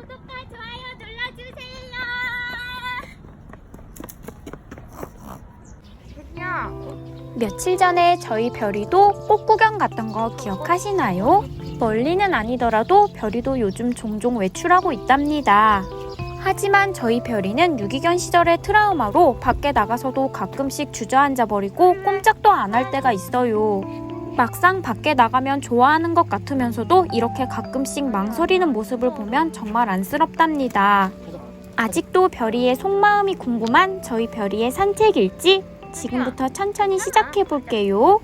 구독과 좋아요 눌러주세요. 며칠 전에 저희 별이도 꽃 구경 갔던 거 기억하시나요? 멀리는 아니더라도 별이도 요즘 종종 외출하고 있답니다. 하지만 저희 별이는 유기견 시절의 트라우마로 밖에 나가서도 가끔씩 주저앉아 버리고 꼼짝도 안 할 때가 있어요. 막상 밖에 나가면 좋아하는 것 같으면서도 이렇게 가끔씩 망설이는 모습을 보면 정말 안쓰럽답니다. 아직도 별이의 속마음이 궁금한 저희 별이의 산책일지 지금부터 천천히 시작해 볼게요.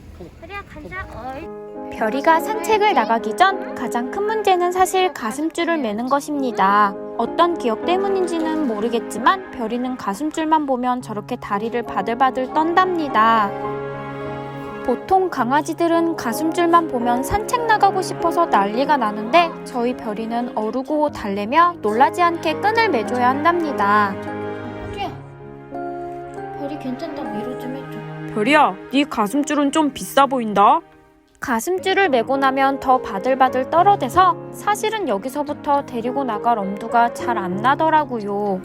별이가 산책을 나가기 전 가장 큰 문제는 사실 가슴줄을 매는 것입니다. 어떤 기억 때문인지는 모르겠지만 별이는 가슴줄만 보면 저렇게 다리를 바들바들 떤답니다. 보통 강아지들은 가슴줄만 보면 산책 나가고 싶어서 난리가 나는데 저희 별이는 어르고 달래며 놀라지 않게 끈을 매줘야 한답니다. 별이 괜찮다고 위로 좀 해줘. 별이야, 네 가슴줄은 좀 비싸 보인다. 가슴줄을 매고 나면 더 바들바들 떨어대서 사실은 여기서부터 데리고 나갈 엄두가 잘 안 나더라고요.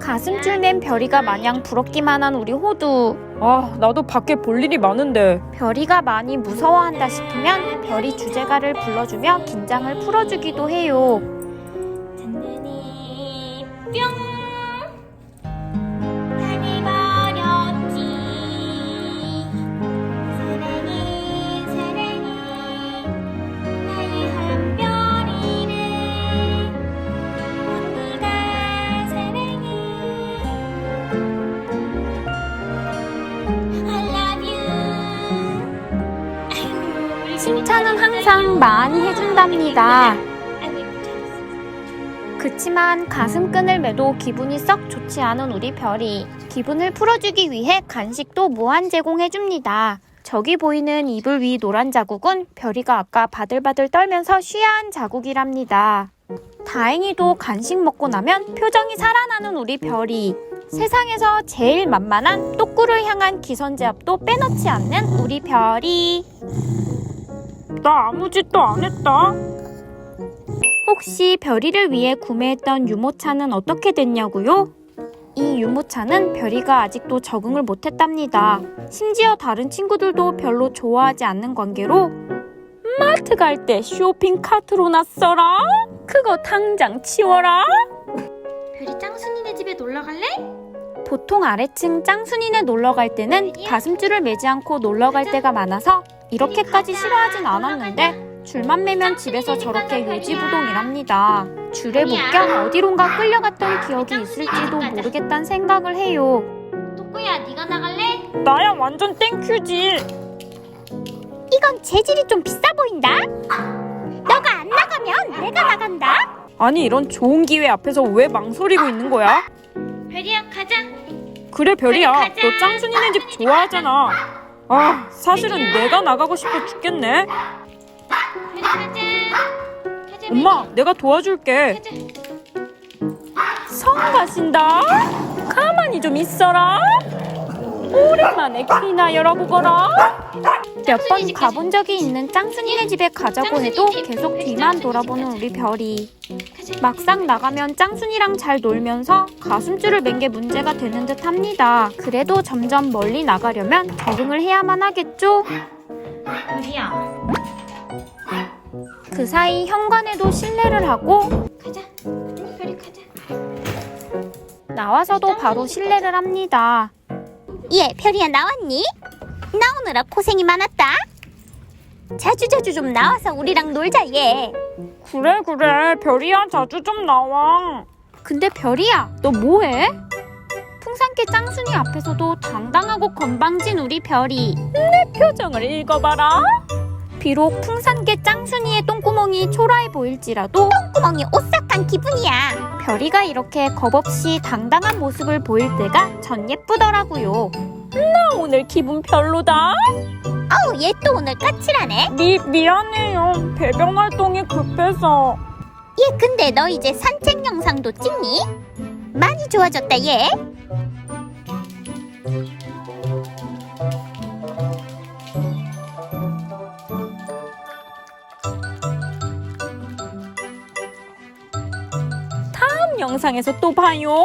가슴줄 맨 별이가 마냥 부럽기만 한 우리 호두. 아, 나도 밖에 볼 일이 많은데. 별이가 많이 무서워한다 싶으면 별이 주제가를 불러주며 긴장을 풀어주기도 해요. 든든히 뿅. 칭찬은 항상 많이 해준답니다. 그치만 가슴끈을 매도 기분이 썩 좋지 않은 우리 별이 기분을 풀어주기 위해 간식도 무한 제공해줍니다. 저기 보이는 이불 위 노란 자국은 별이가 아까 바들바들 떨면서 쉬야한 자국이랍니다. 다행히도 간식 먹고 나면 표정이 살아나는 우리 별이 세상에서 제일 만만한 똑구를 향한 기선제압도 빼놓지 않는 우리 별이 나 아무 짓도 안 했다. 혹시 별이를 위해 구매했던 유모차는 어떻게 됐냐고요? 이 유모차는 별이가 아직도 적응을 못했답니다. 심지어 다른 친구들도 별로 좋아하지 않는 관계로 마트 갈 때 쇼핑 카트로 놨어라. 그거 당장 치워라. 별이 짱순이네 집에 놀러 갈래? 보통 아래층 짱순이네 놀러 갈 때는 가슴줄을 매지 않고 놀러 갈 때가 많아서 이렇게까지 싫어하진 않았는데 줄만 매면 집에서 저렇게 요지부동이랍니다. 줄에 묶여 어디론가 끌려갔던 기억이 있을지도 모르겠다는 생각을 해요. 토끼야 네가 나갈래? 나야 완전 땡큐지. 이건 재질이 좀 비싸 보인다. 너가 안 나가면 내가 나간다. 아니, 이런 좋은 기회 앞에서 왜 망설이고 있는 거야? 별이야 가자 그래, 별이야. 너 짱순이네 집 좋아하잖아. 아, 사실은 내가 나가고 싶어 죽겠네. 엄마, 내가 도와줄게. 성 가신다. 가만히 좀 있어라. 오랜만에 키나 열어보거라. 몇 번 가본 적이 있는 짱순이네 집에 가자고 해도 계속 뒤만 돌아보는 우리 별이. 막상 나가면 짱순이랑 잘 놀면서 가슴줄을 맨 게 문제가 되는 듯 합니다. 그래도 점점 멀리 나가려면 적응을 해야만 하겠죠? 별이야 그 사이 현관에도 실례를 하고 가자 응, 별이 가자 나와서도 바로 실례를 합니다. 예, 별이야 나왔니? 나오느라 고생이 많았다. 자주자주 좀 나와서 우리랑 놀자 예. 그래, 그래. 별이야, 자주 좀 나와. 근데 별이야, 너 뭐해? 풍산개 짱순이 앞에서도 당당하고 건방진 우리 별이 내 표정을 읽어봐라. 비록 풍산개 짱순이의 똥구멍이 초라해 보일지라도 구멍이 오싹한 기분이야. 별이가 이렇게 겁없이 당당한 모습을 보일 때가 전 예쁘더라고요. 나 오늘 기분 별로다. 어우, 얘 또 오늘 까칠하네. 미, 미안해요. 배변 활동이 급해서. 얘 근데 너 이제 산책 영상도 찍니? 많이 좋아졌다 얘. 영상에서 또 봐요.